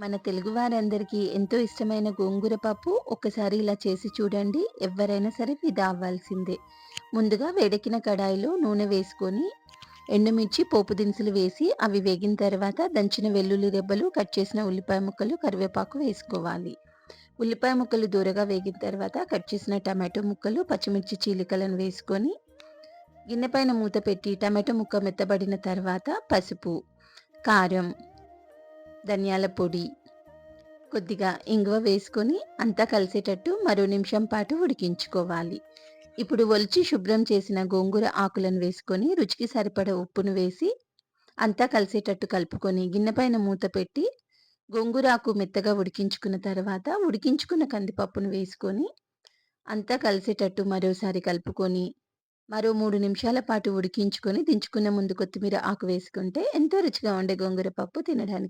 మన తెలుగు వారందరికీ ఎంతో ఇష్టమైన గోంగూర పప్పు ఒక్కసారి ఇలా చేసి చూడండి. ఎవరైనా సరే ఫిదా అవ్వాల్సిందే. ముందుగా వేడెక్కిన కడాయిలో నూనె వేసుకొని ఎండుమిర్చి పోపు దినుసులు వేసి అవి వేగిన తర్వాత దంచిన వెల్లుల్లి రెబ్బలు కట్ చేసిన ఉల్లిపాయ ముక్కలు కరివేపాకు వేసుకోవాలి. ఉల్లిపాయ ముక్కలు దూరగా వేగిన తర్వాత కట్ చేసిన టమాటో ముక్కలు పచ్చిమిర్చి చీలికలను వేసుకొని గిన్నె పైన మూత పెట్టి టమాటో ముక్క మెత్తబడిన తర్వాత పసుపు కారం ధనియాల పొడి కొద్దిగా ఇంగువ వేసుకొని అంతా కలిసేటట్టు మరో నిమిషం పాటు ఉడికించుకోవాలి. ఇప్పుడు ఒలిచి శుభ్రం చేసిన గోంగూర ఆకులను వేసుకొని రుచికి సరిపడ ఉప్పును వేసి అంతా కలిసేటట్టు కలుపుకొని గిన్నెపైన మూత పెట్టి గోంగూర ఆకు మెత్తగా ఉడికించుకున్న తర్వాత ఉడికించుకున్న కందిపప్పును వేసుకొని అంతా కలిసేటట్టు మరోసారి కలుపుకొని మరో మూడు నిమిషాల పాటు ఉడికించుకొని దించుకున్న ముందు కొత్తిమీర ఆకు వేసుకుంటే ఎంతో రుచిగా ఉండే గోంగూర పప్పు తినడానికి